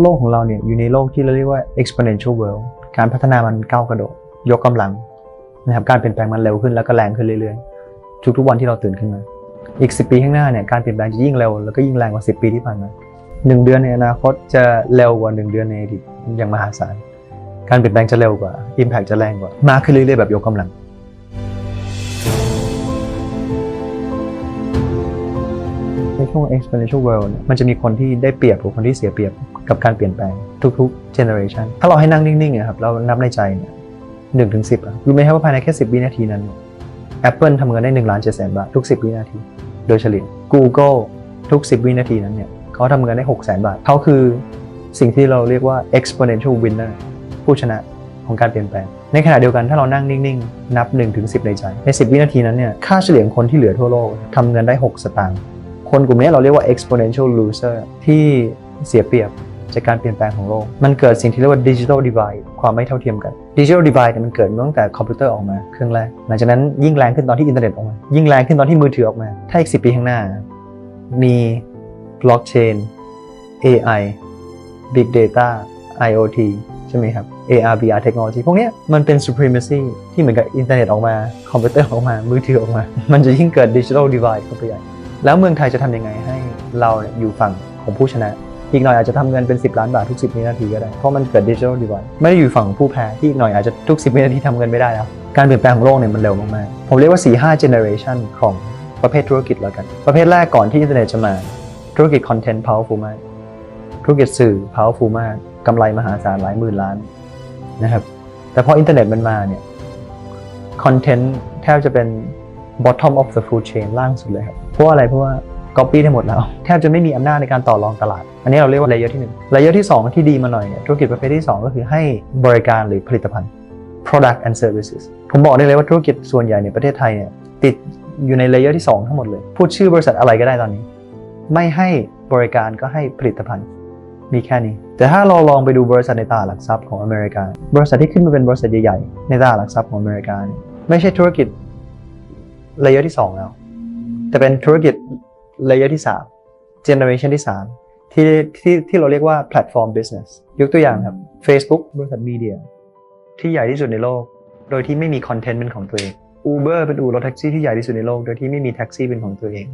โลกของเราเนี่ยอยู่ในโลกที่เราเรียกว่า exponential world การพัฒนามันก้าวกระโดด ยกกำลังนะครับการเปลี่ยนแปลงมันเร็วขึ้นแล้วก็แรงขึ้นเรื่อยๆ ทุกๆวันที่เราตื่นขึ้นมา อีก 10 ปีข้างหน้าเนี่ยการเปลี่ยนแปลงจะยิ่งเร็วแล้วก็ยิ่งแรงกว่า 10 ปีที่ผ่านมาหนึ่งเดือนในอนาคตจะเร็วกว่าหนึ่งเดือนในอดีตอย่างมหาศาลการเปลี่ยนแปลงจะเร็วกว่า Impact จะแรงกว่ามากขึ้นเรื่อยๆแบบยกกำลัง ช่วง exponential world มันจะมีคนที่ได้เปรียบกับคนที่เสียเปรียบกับการเปลี่ยนแปลงทุกๆ generation ถ้าเราให้นั่งนิ่งๆครับเรานับในใจหนึ่งถึงสิบรู้ไหมครับว่าภายในแค่สิบวินาทีนั้น Apple ทำเงินได้1ล้าน7แสนบาททุก 10 วินาที โดยเฉลี่ย Google ทุก 10 วินาทีนั้นเนี่ยเขาทำเงินได้6แสนบาทเขาคือสิ่งที่เราเรียกว่า exponential winner ผู้ชนะของการเปลี่ยนแปลง ในขณะเดียวกันถ้าเรานั่งนิ่งๆ นับ 1-10ถึง10ในใจ ใน 10 วินาทีนั้นเนี่ยค่าเฉลี่ยของคนที่เหลือทั่วโลกทำเงินได้ 6 สตางค์ คนกลุ่มนี้เราเรียกว่า exponential loser ที่เสียเปรียบจากการเปลี่ยนแปลงของโลก มันเกิดสิ่งที่เรียกว่า digital divide ความไม่เท่าเทียมกัน digital divide เนี่ยมันเกิดตั้งแต่คอมพิวเตอร์ออกมาเครื่องแรก หลังจากนั้นยิ่งแรงขึ้นตอนที่อินเทอร์เน็ตออกมา ยิ่งแรงขึ้นตอนที่มือถือออกมา ถ้าอีก10ปีข้างหน้า มี blockchain AI big data IoT ใช่ไหมครับ AR VR technology พวกนี้มันเป็น supremacy ที่เหมือนกับอินเทอร์เน็ตออกมา คอมพิวเตอร์ออกมา มือถือออกมา มันจะยิ่งเกิด digital divide เข้าไปใหญ่ แล้วเมืองไทยจะทำยังไงให้เราอยู่ฝั่งของผู้ชนะ อีกหน่อยอาจจะทำเงินเป็น 10 ล้านบาททุก 10วินาทีก็ได้ เพราะมันเกิด digital divide ไม่ได้อยู่ฝั่งของผู้แพ้ที่อีกหน่อยอาจจะทุก 10วินาทีทำเงินไม่ได้แล้วการเปลี่ยนแปลงของโลกเนี่ยมันเร็วมากๆผมเรียกว่า 4-5 generation ของประเภทธุรกิจแล้วกัน ประเภทแรกก่อนที่อินเทอร์เน็ตจะมา ธุรกิจ content powerful มากธุรกิจสื่อ powerful มากกำไรมหาศาลหลายหมื่นล้านนะครับแต่พออินเทอร์เน็ตมันมาเนี่ยคอนเทนต์แทบจะเป็น bottom of the food chain ล่างสุดเลยครับ เพราะว่าอะไรเพราะว่า copy ได้หมดแล้ว แทบจะไม่มีอำนาจในการต่อรองตลาด อันนี้เราเรียกว่า layer ที่1 layer ที่ 2 ที่ดีมาหน่อยเนี่ยธุรกิจประเภทที่ 2 ก็คือให้บริการหรือผลิตภัณฑ์ product and services ผมบอกได้เลยว่าธุรกิจส่วนใหญ่ในประเทศไทยเนี่ยติดอยู่ใน layer ที่ 2 ทั้งหมดเลย พูดชื่อบริษัทอะไรก็ได้ตอนนี้ ไม่ให้บริการก็ให้ผลิตภัณฑ์มีแค่นี้ แต่ถ้าเราลองไปดูบริษัทในตลาดหลักทรัพย์ของอเมริกา บริษัทที่ขึ้นมาเป็นบริษัทใหญ่ๆในตลาดหลักทรัพย์ของอเมริกาเนี่ยไม่ใช่ธุรกิจ เลเยอร์ที่2แล้ว แต่เป็นธุรกิจเลเยอร์ที่3 generation ที่3ที่ที่ที่เราเรียกว่า platform business ยกตัวอย่างครับ Facebook บริษัทมีเดียที่ใหญ่ที่สุดในโลก โดยที่ไม่มีคอนเทนต์เป็นของตัวเอง Uber เป็นอู่รถแท็กซี่ที่ใหญ่ที่สุดในโลก โดยที่ไม่มีแท็กซี่เป็นของตัวเอง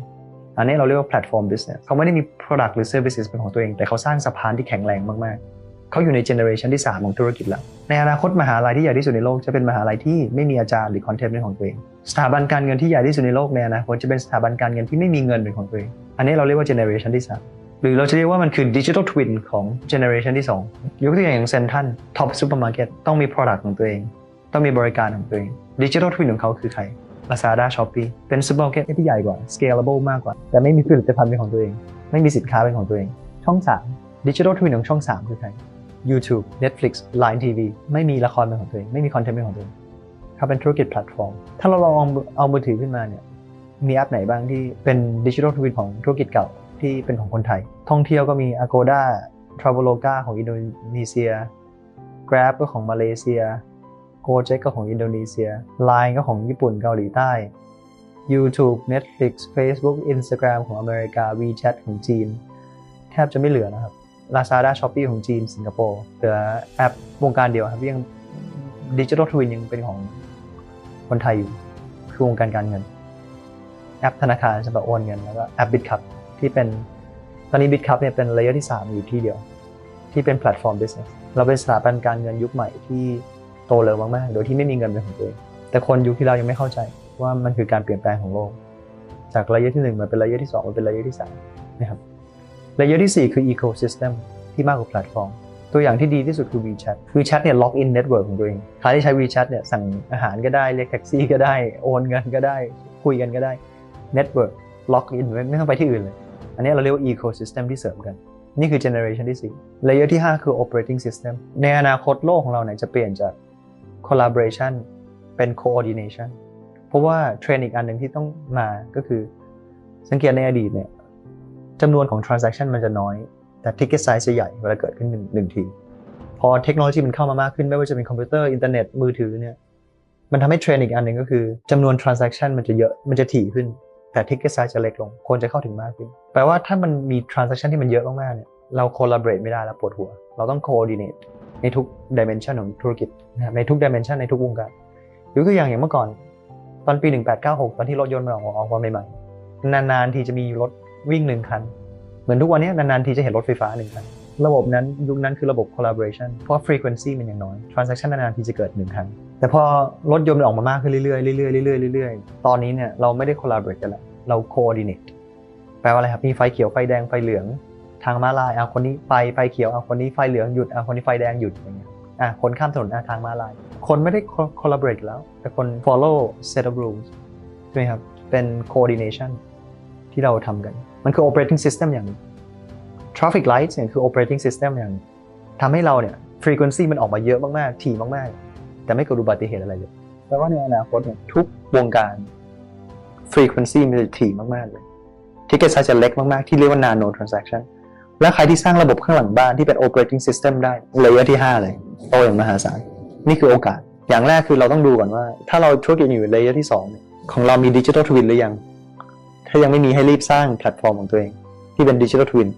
อันนี้เราเรียกว่า platform business เขาไม่ได้มี product หรือ services เป็นของตัวเอง แต่เขาสร้างสะพานที่แข็งแรงมากๆ เขาอยู่ใน generation ที่ 3 ของธุรกิจแล้ว ในอนาคตมหาลัยที่ใหญ่ที่สุดในโลกจะเป็นมหาลัยที่ไม่มีอาจารย์หรือ content เป็นของตัวเอง สถาบันการเงินที่ใหญ่ที่สุดในโลกในอนาคตจะเป็นสถาบันการเงินที่ไม่มีเงินเป็นของตัวเอง อันนี้เราเรียกว่า generation ที่ 3 หรือเราจะเรียกว่ามันคือ digital twin ของ generation ที่ 2 ยกตัวอย่างอย่างเซนทัน top supermarket ต้องมี product ของตัวเอง ต้องมีบริการของตัวเอง digital twin ของเขาคือใคร Lazada Shopee เป็นซูเปอร์มาร์เก็ตที่ใหญ่กว่า scalable มากกว่า แต่ไม่มีผลิตภัณฑ์เป็นของตัวเอง ไม่มีสินค้าเป็นของตัวเอง ช่อง3 Digital Twin ของช่อง 3 คือใคร YouTube Netflix Line TV ไม่มีละครเป็นของตัวเอง ไม่มีคอนเทนต์เป็นของตัวเองเขาเป็นธุรกิจแพลตฟอร์ม ถ้าเราลองเอามือถือขึ้นมาเนี่ย มีแอปไหนบ้างที่เป็น Digital Twin ของธุรกิจเก่าที่เป็นของคนไทย ท่องเที่ยวก็มี Agoda Traveloka ของอินโดนีเซีย Grab ก็ของมาเลเซีย Gojek ก็ของอินโดนีเซีย Line ก็ของญี่ปุ่นเกาหลีใต้ YouTube Netflix Facebook Instagram ของอเมริกา WeChat ของจีน แทบจะไม่เหลือนะครับ Lazada Shopee ของจีนสิงคโปร์เหลือแอปวงการเดียวครับยัง Digital Twin ยังเป็นของคนไทยอยู่คือวงการการเงิน แอปธนาคารสำหรับโอนเงินแล้วก็แอป BitCup ที่เป็นตอนนี้ BitCup เนี่ยเป็นเลเยอร์ที่ 3 อยู่ที่เดียว ที่เป็นแพลตฟอร์ม business เราเป็นสถาบันการเงินยุคใหม่ที่โตเร็วมากๆโดยที่ไม่มีเงินเป็นของตัวเองแต่คนยุคที่เรายังไม่เข้าใจว่ามันคือการเปลี่ยนแปลงของโลก จากระยะที่1มาเป็นระยะที่2มาเป็นระยะที่3นะครับ ระยะทีสี่ 4 คือ ecosystem ที่มากกว่าแพลตฟอร์ม ตัวอย่างที่ดีที่สุดคือ WeChat WeChat เนี่ย log in network ของตัวเอง ใครที่ใช้ WeChat เนี่ยสั่งอาหารก็ได้ เรียกแท็กซี่ก็ได้ โอนเงินก็ได้ คุยกันก็ได้ network log in ไม่ไม่ต้องไปที่อื่นเลย อันนี้เราเรียกว่า ecosystem ที่เสริมกัน นี่คือ generation ที่ 4 layer ที่ 5 คือ operating system ในอนาคตโลกของเราเนี่ยจะเปลี่ยนจาก collaboration เป็น coordination เพราะว่าเทรนด์อีกอันหนึ่งที่ต้องมาก็คือสังเกตในอดีตเนี่ย จำนวนของ transaction มันจะน้อย แต่ ticket size จะใหญ่เวลาเกิดขึ้นหนึ่งหนึ่งที พอเทคโนโลยีมันเข้ามามากขึ้นไม่ว่าจะเป็นคอมพิวเตอร์อินเทอร์เน็ตมือถือเนี่ยมันทำให้เทรนด์อีกอันหนึ่งก็คือจำนวน transaction มันจะเยอะมันจะถี่ขึ้น แต่ ticket size จะเล็กลง คนจะเข้าถึงมากขึ้น แปลว่าถ้ามันมี transaction ที่มันเยอะมากๆเนี่ยเรา collaborate ไม่ได้แล้วปวดหัว เราต้อง coordinate ในทุก dimension ของธุรกิจนะครับในทุก dimension ในทุกวงการยกตัวอย่างอย่างเมื่อก่อน ตอนปี 1896 ตอนที่รถยนต์มันออกออกมาใหม่ๆนานๆทีจะมีรถ วิ่งหนึ่งคัน เหมือนทุกวันนี้นานๆทีจะเห็นรถไฟฟ้าหนึ่งคัน ระบบนั้นยุคนั้นคือระบบ collaboration เพราะ frequency มันยังน้อย transaction นานๆทีจะเกิดหนึ่งครั้ง แต่พอรถยนต์มันออกมามากขึ้นเรื่อยๆเรื่อยๆเรื่อยๆเรื่อยๆ ตอนนี้เนี่ยเราไม่ได้ collaborate กันแล้วเรา coordinate แปลว่าอะไรครับ มีไฟเขียวไฟแดงไฟเหลือง ทางม้าลายเอาคนนี้ไฟไฟเขียวเอาคนนี้ไฟเหลืองหยุดเอาคนนี้ไฟแดงหยุดอย่างเงี้ยอะคนข้ามถนนอะทางม้าลาย คนไม่ได้ collaborate แล้ว แต่คน follow set of rules ใช่ไหมครับ เป็น coordination ที่เราทำกัน มันคือ operating system อย่าง traffic lights เนี่ยคือ operating system อย่างทำให้เราเนี่ย frequency มันออกมาเยอะมาก ๆ ถี่มาก ๆ แต่ไม่เกิดอุบัติเหตุอะไรเลยแปลว่าในอนาคตเนี่ยทุกวงการ frequency มันจะถี่มาก ๆ เลย ticket size จะเล็กมาก ๆ ที่เรียกว่า nano transaction และใครที่สร้างระบบข้างหลังบ้านที่เป็น operating system ได้เลเยอร์ที่ 5 เลยโตอย่างมหาศาลนี่คือโอกาส อย่างแรกคือเราต้องดูก่อนว่า ถ้าเราธุรกิจอยู่เลเยอร์ที่2เนี่ยของเรามีดิจิทัลทวินหรือยัง ถ้ายังไม่มีให้รีบสร้างแพลตฟอร์มของตัวเอง ที่เป็นดิจิทัลทวิน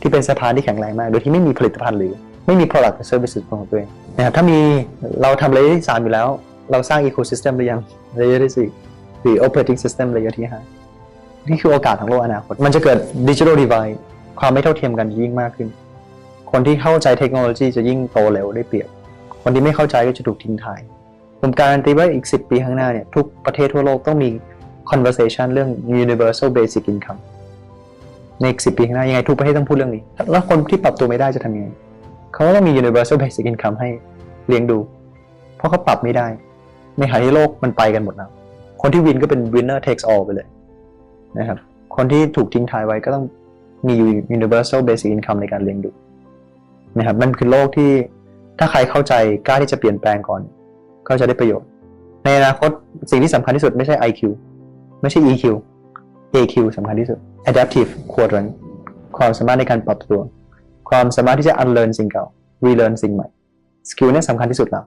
ที่เป็นสะพานที่แข็งแรงมาก โดยที่ไม่มีผลิตภัณฑ์หรือไม่มี product หรือ services ของตัวเองนะครับถ้ามีเราทำเลเยอร์ที่3อยู่แล้ว เราสร้าง ecosystem หรือยังเลเยอร์ที่4หรือ operating system เลเยอร์ที่5นี่คือโอกาสของโลกอนาคต มันจะเกิดดิจิทัลดี i d e ความไม่เท่าเทียมกันยิ่งมากขึ้น คนที่เข้าใจเทคโนโลยีจะยิ่งโตเร็วได้เปรียบ คนที่ไม่เข้าใจก็จะถูกทิ้งท้ายผมการันตีว่าอีก 10 ปีข้างหน้าเนี่ยทุกประเทศทั่วโลกต้องมี conversation เรื่อง universal basic income ในอีก10ปีข้างหน้ายังไงทุกประเทศต้องพูดเรื่องนี้ แล้วคนที่ปรับตัวไม่ได้จะทำยังไงเขาก็ต้องมี universal basic income ให้เลี้ยงดู เพราะเขาปรับไม่ได้ ในขณะที่โลกมันไปกันหมดแล้ว คนที่วินก็เป็น winner takes all ไปเลยนะครับ คนที่ถูกทิ้งท้ายไว้ก็ต้องมี universal basic income ในการเลี้ยงดูนะครับมันคือโลกที่ถ้าใครเข้าใจกล้าที่จะเปลี่ยนแปลงก่อน ก็จะได้ประโยชน์ ในอนาคตสิ่งที่สำคัญที่สุดไม่ใช่ IQ ไม่ใช่ EQ AQ สำคัญที่สุด adaptive quadrant ความสามารถในการปรับตัว ความสามารถที่จะ unlearn สิ่งเก่า relearn สิ่งใหม่สกิลเนี่สำคัญที่สุดแล้ว